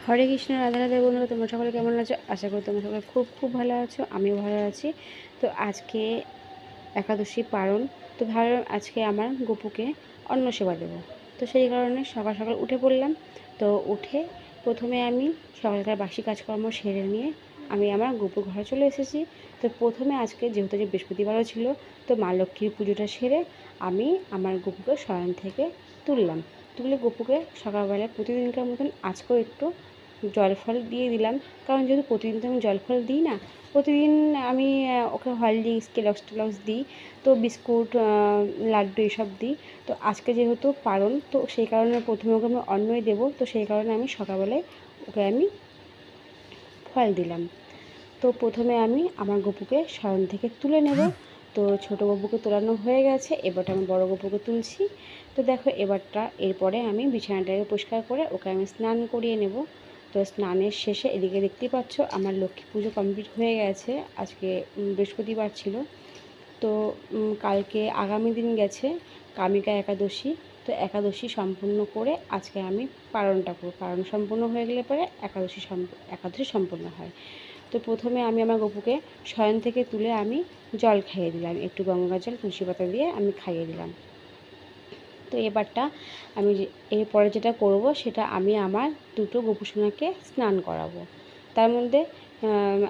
হরে কৃষ্ণ, রাধা রাধা বন্ধুরা, তোমরা সকলে কেমন আছো? আশা করি তোমরা সকলে খুব খুব ভালো আছো, আমিও ভালো আছি। তো আজকে একাদশী পারণ, তো ভাবলাম আজকে আমার গপুকে অন্ন সেবা দেবো। তো সেই কারণে সকাল সকাল উঠে পড়লাম, তো উঠে প্রথমে আমি সকালকার বাসি কাজকর্ম সেরে নিয়ে আমি আমার গপুর ঘরে চলে এসেছি। তো প্রথমে আজকে যেহেতু যে বৃহস্পতিবারও ছিল, তো মা লক্ষ্মীর পুজোটা সেরে আমি আমার গপুকে শয়ন থেকে তুললাম। তুলে গপুকে সকালবেলা প্রতিদিনকার মতন আজকেও একটু জল ফল দিয়ে দিলাম। কারণ যেহেতু প্রতিদিন তো আমি জল ফল দিই না, প্রতিদিন আমি ওকে হরলিক্স কেলক্স টেলক্স দিই, তো বিস্কুট লাড্ডু এসব দিই। তো আজকে যেহেতু পারণ তো সেই কারণে প্রথমে ওকে আমি অন্নই দেবো, তো সেই কারণে আমি সকালবেলায় ওকে আমি ফল দিলাম। তো প্রথমে আমি আমার গপুকে শয়ন থেকে তুলে নেব। তো ছোটো গপুকে তোলানো হয়ে গেছে এবারটা আমি বড় গপুকে তুলছি। তো দেখো, এবারটা এরপরে আমি বিছানাটাকে পরিষ্কার করে ওকে আমি স্নান করিয়ে নেব। তো স্নানের শেষে এদিকে দেখতেই পাচ্ছ আমার লক্ষ্মী পুজো কমপ্লিট হয়ে গেছে, আজকে বৃহস্পতিবার ছিল। তো কালকে আগামী দিন গেছে কামিকা একাদশী। তো একাদশী সম্পূর্ণ করে আজকে আমি পালনটা করব। পালন সম্পূর্ণ হয়ে গেলে পরে একাদশী একাদশী সম্পূর্ণ হয়। তো প্রথমে আমি আমার গপুকে শয়ন থেকে তুলে আমি জল খাইয়ে দিলাম, একটু গঙ্গা জল, তুলসী পাতা দিয়ে আমি খাইয়ে দিলাম। তো এবারটা আমি এরপরে যেটা করব সেটা আমি আমার দুটো গোপুসোনাকে স্নান করাবো। তার মধ্যে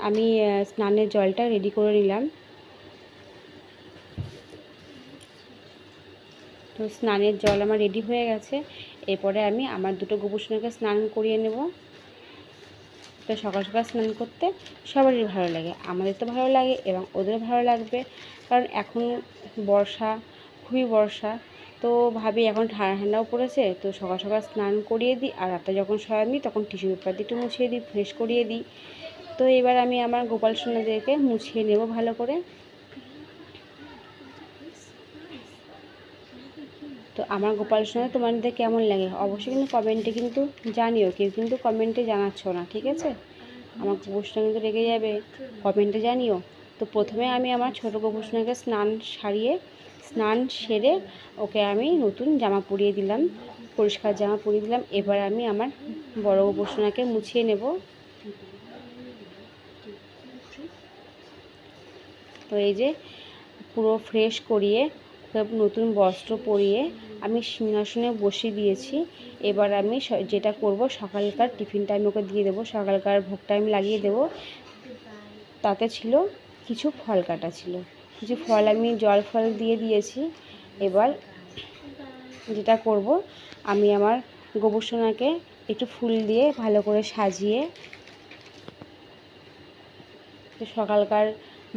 আমি স্নানের জলটা রেডি করে নিলাম। তো স্নানের জল আমার রেডি হয়ে গেছে। এরপরে আমি আমার দুটো গোপুসোনাকে স্নান করিয়ে নেব। তো সকাল সকাল স্নান করতে সবারই ভালো লাগে, আমাদের তো ভালো লাগে এবং ওদেরও ভালো লাগবে। কারণ এখন বর্ষা, খুবই বর্ষা, তো ভাবি এখন ঠান্ডা ঠান্ডাও পড়েছে, তো সকাল সকাল স্নান করিয়ে দিই আর রাতে যখন শোয়ান দিই তখন টিস্যু পেপার দিয়ে একটু মুছিয়ে দিই ফ্রেশ করিয়ে দিই। তো এবার আমি আমার গোপাল সোনাদেরকে মুছিয়ে নেব ভালো করে। তো আমার গোপাল সোনা, তোমাদের কেমন লাগে? অবশ্যই কিন্তু কমেন্টে কিন্তু জানিও, কেউ কিন্তু কমেন্টে জানাচ্ছ না, ঠিক আছে? আমার গোপুসোনা কিন্তু রেগে যাবে। কমেন্টে জানিও? তো প্রথমে আমি আমার ছোটো গোপুসোনাকে স্নান সারিয়ে, স্নান সেরে ওকে আমি নতুন জামা পরিয়ে দিলাম, পরিষ্কার জামা পরিয়ে দিলাম। এবার আমি আমার বড় গোপুসোনাকে মুছিয়ে নেব। তো এই যে পুরো ফ্রেশ করিয়ে ওকে নতুন বস্ত্র পরিয়ে আমি সিংহাসনে বসিয়ে দিয়েছি। এবার আমি যেটা করব, সকালকার টিফিনটা আমি ওকে দিয়ে দেবো, সকালকার ভোগটা আমি লাগিয়ে দেবো। তাতে ছিল কিছু ফল কাটা ছিল। কিছু ফল আমি জল ফল দিয়ে দিয়েছি। এবার যেটা করব, আমি আমার গোবরসোনাকে একটু ফুল দিয়ে ভালো করে সাজিয়ে সকালকার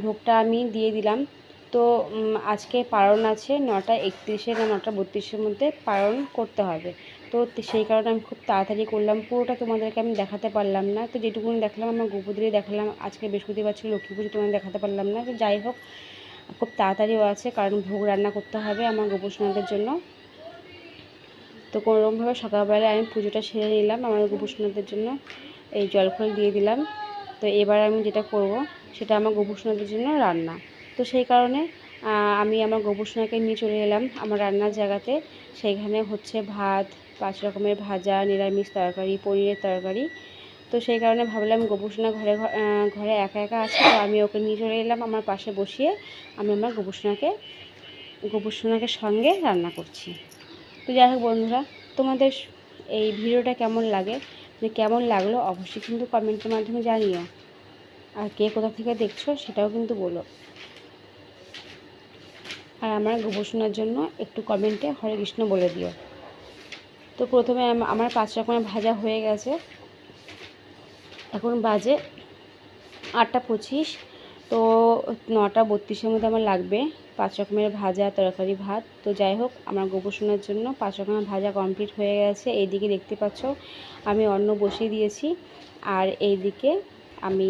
ভোগটা আমি দিয়ে দিলাম। তো আজকে পারণ আছে নটা একত্রিশে না নটা বত্রিশের মধ্যে পারণ করতে হবে। তো সেই কারণে আমি খুব তাড়াতাড়ি করলাম। পুরোটা তোমাদেরকে আমি দেখাতে পারলাম না। তো যেটুকুনি দেখলাম, আমার গোপুদের দেখালাম। আজকে বৃহস্পতিবার ছিল, লক্ষ্মী পুজো তোমাদের দেখাতে পারলাম না। তো যাই হোক, খুব তাড়াতাড়িও আছে, কারণ ভোগ রান্না করতে হবে আমার গোপুসোনাদের জন্য। তো কোনোরকমভাবে সকালবেলায় আমি পুজোটা সেরে নিলাম আমার গোপুসোনাদের জন্য। এই জল ফল দিয়ে দিলাম। তো এবার আমি যেটা করব, সেটা আমার গোপুসোনাদের জন্য রান্না। তো সেই কারণে আমি আমার গোপুসোনাকে নিয়ে চলে এলাম আমার রান্নার জায়গাতে। সেইখানে হচ্ছে ভাত, পাঁচ রকমের ভাজা, নিরামিষ তরকারি, পনিরের তরকারি। তো সেই কারণে ভাবলাম গোপুসোনা ঘরে ঘরে একা একা আছে, তো আমি ওকে নিয়ে চলে এলাম আমার পাশে বসিয়ে আমি আমার গোপুসোনাকে গোপুসোনাকে সঙ্গে রান্না করছি। তো যাই হোক বন্ধুরা, তোমাদের এই ভিডিওটা কেমন লাগে? কেমন লাগল অবশ্যই কিন্তু কমেন্টের মাধ্যমে জানিও। আর কে কোথা থেকে দেখছ সেটাও কিন্তু বলো। আর আমার গোবর্ষণার জন্য একটু কমেন্টে হরে কৃষ্ণ বলে দিও। তো প্রথমে আমার পাঁচ রকমের ভাজা হয়ে গেছে। এখন বাজে আটটা পঁচিশ। তো নটা বত্রিশের মধ্যে আমার লাগবে পাঁচ রকমের ভাজা, তরকারি, ভাত। তো যাই হোক, আমার গোবর্ষণার জন্য পাঁচ রকমের ভাজা কমপ্লিট হয়ে গেছে। এইদিকে দেখতে পাচ্ছ, আমি অন্ন বসিয়ে দিয়েছি। আর এইদিকে আমি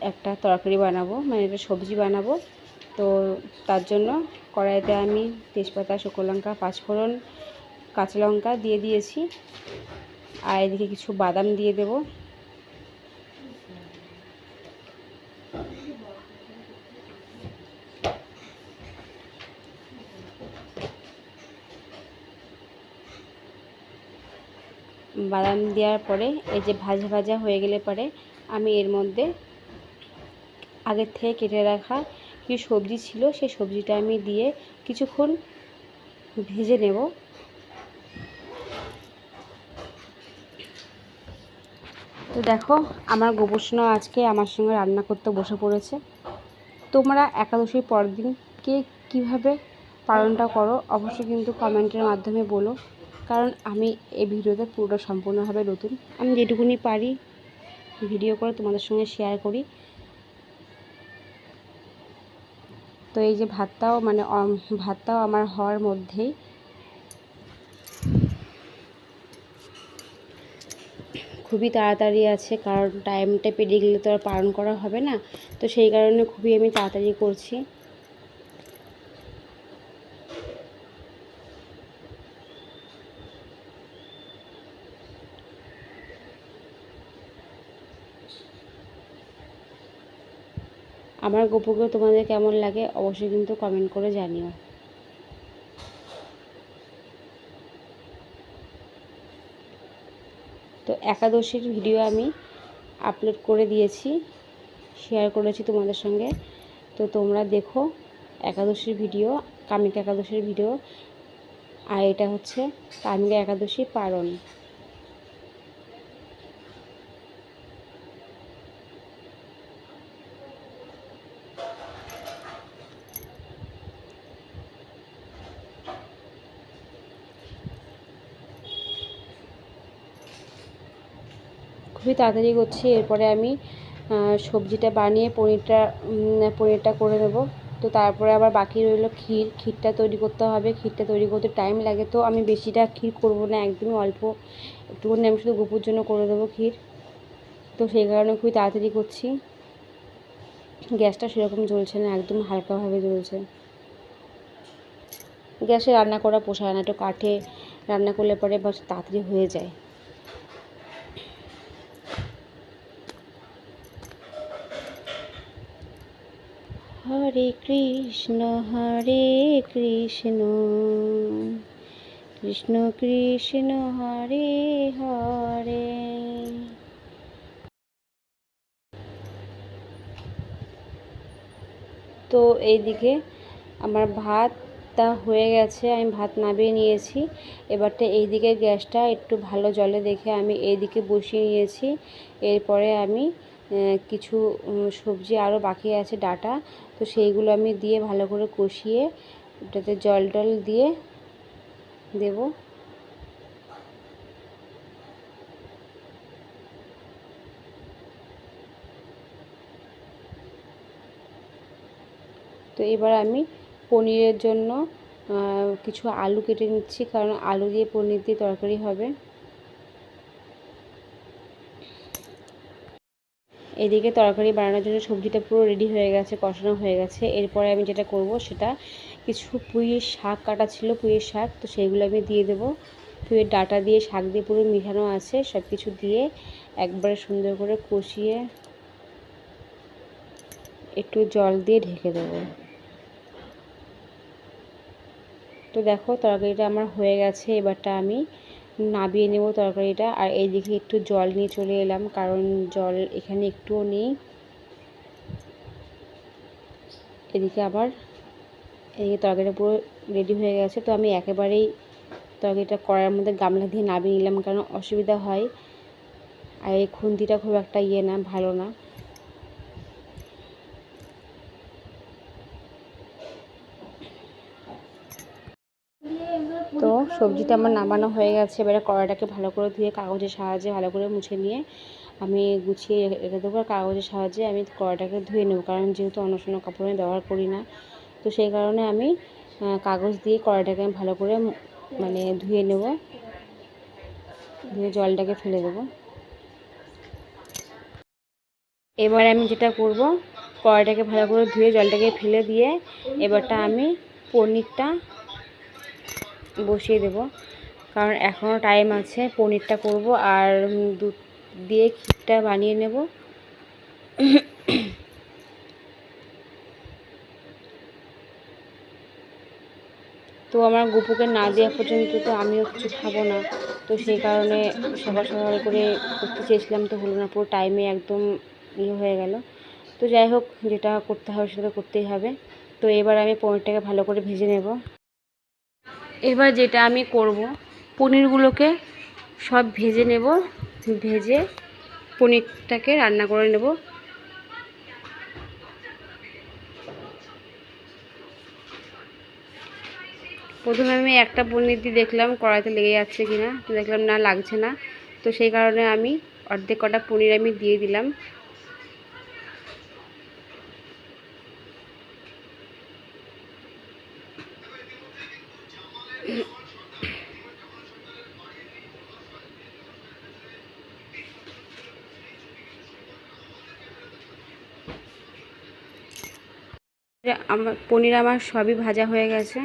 একটা তরকারি বানাবো মানে একটা সবজি বানাবো। তো তার জন্য কড়াইতে আমি তেজপাতা, শুকনো লঙ্কা, পাঁচফোড়ন, কাঁচা লঙ্কা দিয়ে দিয়েছি। আর এদিকে কিছু বাদাম দিয়ে দেবো। বাদাম দেওয়ার পরে এই যে ভাজা ভাজা হয়ে গেলে পরে আমি এর মধ্যে আগের থেকে কেটে রাখা কিছু সবজি ছিল, সেই সবজিটা আমি দিয়ে কিছুক্ষণ ভেজে নেব। তো দেখো, আমার গোপসোনা আজকে আমার সঙ্গে রান্না করতে বসে পড়েছে। তোমরা একাদশীর পরের দিন কে কীভাবে পালনটা করো, অবশ্যই কিন্তু কমেন্টের মাধ্যমে বলো। কারণ আমি এই ভিডিওতে পুরোটা সম্পূর্ণভাবে নতুন। আমি যেটুকুনি পারি, ভিডিও করে তোমাদের সঙ্গে শেয়ার করি। তো এই যে ভাতটাও মানে ভাতটাও আমার হওয়ার মধ্যেই। খুবই তাড়াতাড়ি আছে, কারণ টাইমটা পেরিয়ে গেলে তো আর পালন করা হবে না। তো সেই কারণে খুবই আমি তাড়াতাড়ি করছি। আমার গোপুকে তোমাদের কেমন লাগে অবশ্যই কিন্তু কমেন্ট করে জানিও। তো একাদশীর ভিডিও আমি আপলোড করে দিয়েছি শেয়ার করেছি তোমাদের সঙ্গে। তো তোমরা দেখো একাদশীর ভিডিও কামিকা একাদশীর ভিডিও আর এটা হচ্ছে কামিকা একাদশী পারণ। খুবই তাড়াতাড়ি করছি, এরপরে আমি সবজিটা বানিয়ে পনিরটা পনিরটা করে নেব। তো তারপরে আবার বাকি রইল ক্ষীর, ক্ষীরটা তৈরি করতে হবে। ক্ষীরটা তৈরি করতে টাইম লাগে তো আমি বেশিটা ক্ষীর করব না, একদমই অল্প। একটুখানি আমি শুধু গোপুর জন্য করে দেবো ক্ষীর। তো সেই কারণে খুবই তাড়াতাড়ি করছি। গ্যাসটা সেরকম জ্বলছে না, একদম হালকাভাবে জ্বলছে। গ্যাসে রান্না করা পোষায় না, একটু কাঠে রান্না করলে পরে বাস তাড়াতাড়ি হয়ে যায়। হরে কৃষ্ণ হরে কৃষ্ণ। কৃষ্ণ কৃষ্ণ, হরে হরে। তো এইদিকে আমার ভাতটা হয়ে গেছে, আমি ভাত নামিয়ে নিয়েছি। এবারটা এইদিকে গ্যাসটা একটু ভালো জলে দেখে আমি এইদিকে বসিয়ে নিয়েছি। এরপরে আমি কিছু সবজি আরও বাকি আছে, ডাটা। তো সেইগুলো আমি দিয়ে ভালো করে কষিয়ে ওটাতে জল টল দিয়ে দেব। তো এবার আমি পনিরের জন্য কিছু আলু কেটে নিচ্ছি, কারণ আলু দিয়ে পনির দিয়ে তরকারি হবে। এদিকে তরকারি বানানোর জন্য সবজিটা পুরো রেডি হয়ে গেছে, কষানো হয়ে গেছে। এরপরে আমি যেটা করব সেটা কিছু পুঁইয়ের শাক কাটা ছিল, পুঁইয়ের শাক, তো সেইগুলো আমি দিয়ে দেবো। পুঁইয়ের ডাটা দিয়ে শাক দিয়ে পুরো মিশানো আছে সব কিছু দিয়ে একবারে সুন্দর করে কষিয়ে একটু জল দিয়ে ঢেকে দেবো। তো দেখো তরকারিটা আমার হয়ে গেছে, এবারটা আমি নাবিয়ে নেব তরকারিটা। আর এইদিকে একটু জল নিয়ে চলে এলাম, কারণ জল এখানে একটুও নেই। এদিকে আবার, এদিকে তরকারিটা পুরো রেডি হয়ে গেছে। তো আমি একেবারেই তরকারিটা করার মধ্যে গামলা দিয়ে নাবিয়ে নিলাম, কারণ অসুবিধা হয়। আর এই খুন্তিটা খুব একটা ইয়ে না, ভালো না। তো সবজিটা আমার নামানো হয়ে গেছে। এবারে কড়াটাকে ভালো করে ধুয়ে কাগজের সাহায্যে ভালো করে মুছে নিয়ে আমি গুছিয়ে রেখে দেবো। কাগজের সাহায্যে আমি কড়াটাকে ধুয়ে নেব। কারণ যেহেতু সময় কাপড় আমি ব্যবহার করি না, তো সেই কারণে আমি কাগজ দিয়ে কড়াটাকে আমি ভালো করে মানে ধুয়ে নেব। ধুয়ে জলটাকে ফেলে দেবো। এবার আমি যেটা করব, কড়াইটাকে ভালো করে ধুয়ে জলটাকে ফেলে দিয়ে এবারটা আমি পনিরটা বসিয়ে দেব। কারণ এখনও টাইম আছে, পনিরটা করব আর দুধ দিয়ে ক্ষীরটা বানিয়ে নেব। তো আমার গুপুকে না দেওয়া পর্যন্ত তো আমিও কিছু খাব না। তো সেই কারণে সকাল সকাল করে করতে চেয়েছিলাম, তো হলো না, পুরো টাইমে একদম ইয়ে হয়ে গেল। তো যাই হোক, যেটা করতে হবে সেটা করতেই হবে। তো এবার আমি পনিরটাকে ভালো করে ভেজে নেব। এবার যেটা আমি করব, পনিরগুলোকে সব ভেজে নেব, ভেজে পনিরটাকে রান্না করে নেব। প্রথমে আমি একটা পনির দিয়ে দেখলাম কড়াইতে লেগে যাচ্ছে কিনা, দেখলাম না, লাগছে না। তো সেই কারণে আমি অর্ধেক কটা পনির আমি দিয়ে দিলাম। আমার পনির আমার সবই ভাজা হয়ে গেছে।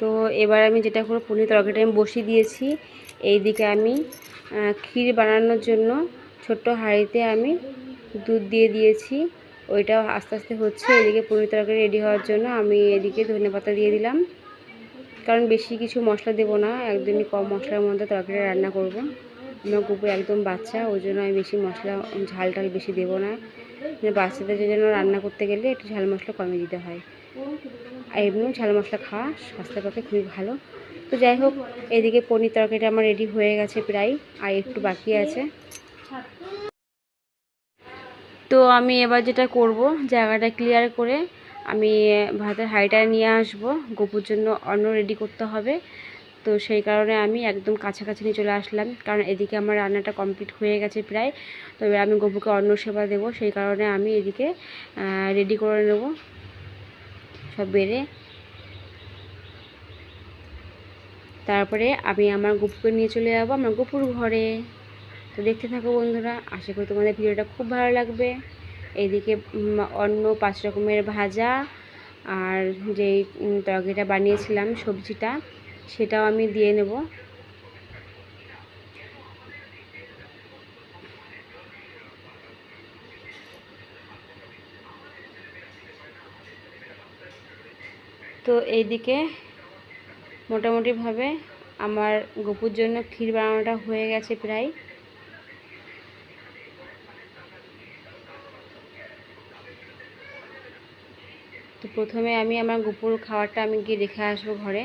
তো এবার আমি যেটা করে পনির তরকারিটা আমি বসিয়ে দিয়েছি। এই দিকে আমি ক্ষীর বানানোর জন্য ছোট্ট হাঁড়িতে আমি দুধ দিয়ে দিয়েছি। ওইটাও আস্তে আস্তে হচ্ছে। এদিকে পনির তরকারি রেডি হওয়ার জন্য আমি এদিকে ধনে পাতা দিয়ে দিলাম। কারণ বেশি কিছু মশলা দেবো না, একদমই কম মশলার মধ্যে তরকারি রান্না করব। আমার কুকুর একদম বাচ্চা, ওই জন্য আমি বেশি মশলা ঝাল টাল বেশি দেবো না। বাচ্চাদের জন্য রান্না করতে গেলে একটু ঝাল মশলা কমিয়ে দিতে হয়। আর এমনিও ঝাল মশলা খাওয়া স্বাস্থ্যের পক্ষে খুবই ভালো। তো যাই হোক, এদিকে পনির তরকারিটা আমার রেডি হয়ে গেছে প্রায়, আর একটু বাকি আছে। তো আমি এবার যেটা করব, জায়গাটা ক্লিয়ার করে আমি ভাতের হাঁড়িটা নিয়ে আসব। গোপুর জন্য অন্ন রেডি করতে হবে। তো সেই কারণে আমি একদম কাছাকাছি নিয়ে চলে আসলাম। কারণ এদিকে আমার রান্নাটা কমপ্লিট হয়ে গেছে প্রায়। তো এবার আমি গপুকে অন্ন সেবা দেবো। সেই কারণে আমি এদিকে রেডি করে নেব। সব বেড়ে। তারপরে আমি আমার গপুকে নিয়ে চলে যাব আমার গপুর ঘরে। তো দেখতে থাকো বন্ধুরা, আশা করি তোমাদের ভিডিওটা খুব ভালো লাগবে। এইদিকে অন্য পাঁচ রকমের ভাজা আর যেই তরকারিটা বানিয়েছিলাম সবজিটা। সেটাও আমি দিয়ে নেব। তো এইদিকে মোটামুটিভাবে আমার গপুর জন্য ক্ষীর বানানোটা হয়ে গেছে প্রায়। তো প্রথমে আমি আমার গুপুর খাবারটা আমি গিয়ে রেখে আসব ঘরে।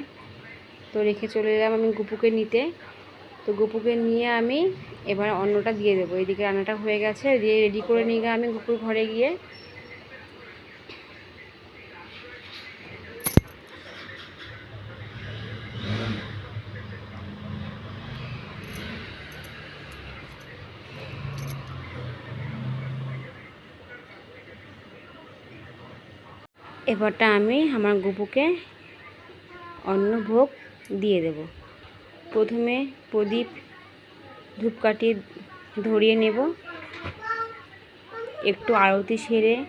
তো রেখে চলে এলাম আমি গুপুকে নিতে। তো গুপুকে নিয়ে আমি এবার অন্নটা দিয়ে দেবো। এদিকে রান্নাটা হয়ে গেছে, দিয়ে রেডি করে নিয়ে গিয়ে আমি গুপুর ঘরে গিয়ে এবারটা আমি আমার গুপুকে অন্নভোগ দিয়ে দেব। প্রথমে প্রদীপ ধূপকাঠি ধরিয়ে নেব। একটু আরতি সেরে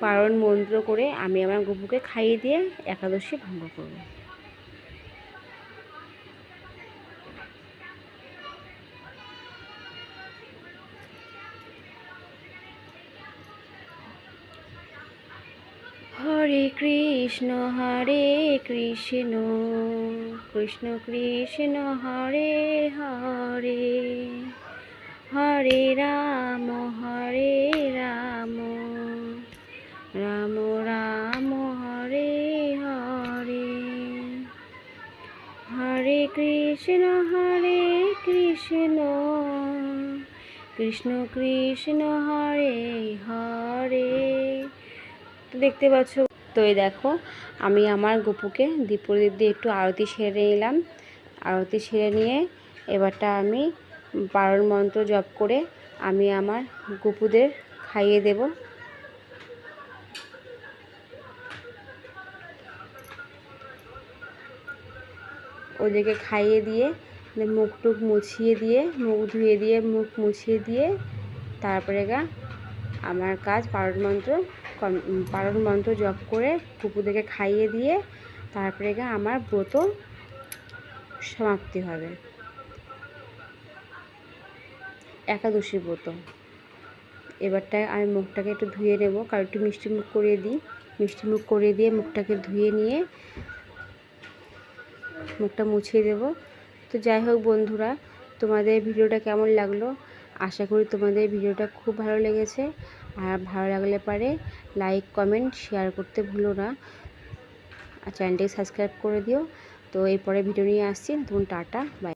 পারণ মন্ত্র করে আমি আমার গপুকে খাইয়ে দিয়ে একাদশী ভঙ্গ করব। কৃষ্ণ হরে কৃষ্ণ কৃষ্ণ কৃষ্ণ হরে হরে হরে রাম হরে রাম রাম রাম, হরে হরে হরে কৃষ্ণ হরে কৃষ্ণ কৃষ্ণ কৃষ্ণ হরে হরে। তো দেখতে পাচ্ছ তো এই দেখো, আমি আমার গপুকে দীপ প্রদীপ দিয়ে একটু আরতি সেরে নিলাম। আরতি সেরে নিয়ে এবারটা আমি পারণ মন্ত্র জপ করে আমি আমার গপুদের খাইয়ে দেব। ওদেরকে খাইয়ে দিয়ে মুখ টুক মুছিয়ে দিয়ে, মুখ ধুয়ে দিয়ে, মুখ মুছিয়ে দিয়ে, তারপরে গা, আমার কাজ পারণ মন্ত্র পারণ মন্ত্র জপ করে কুকুরদেরকে খাইয়ে দিয়ে তারপরে গিয়ে আমার ব্রত সমাপ্তি হবে। একাদশী ব্রত। এবারটা আমি মুখটাকে একটু ধুয়ে নেব, কারণ একটু মিষ্টি মুখ করিয়ে দিই। মিষ্টি মুখ করিয়ে দিয়ে মুখটাকে ধুয়ে নিয়ে মুখটা মুছিয়ে দেব। তো যাই হোক বন্ধুরা, তোমাদের ভিডিওটা কেমন লাগল? আশা করি তোমাদের ভিডিওটা খুব ভালো লেগেছে। আর ভালো লাগলে পারে লাইক কমেন্ট শেয়ার করতে ভুলো না। আর চ্যানেলটি সাবস্ক্রাইব করে দিও। তো এরপরে ভিডিও নিয়ে আসছি। তখন টাটা বাই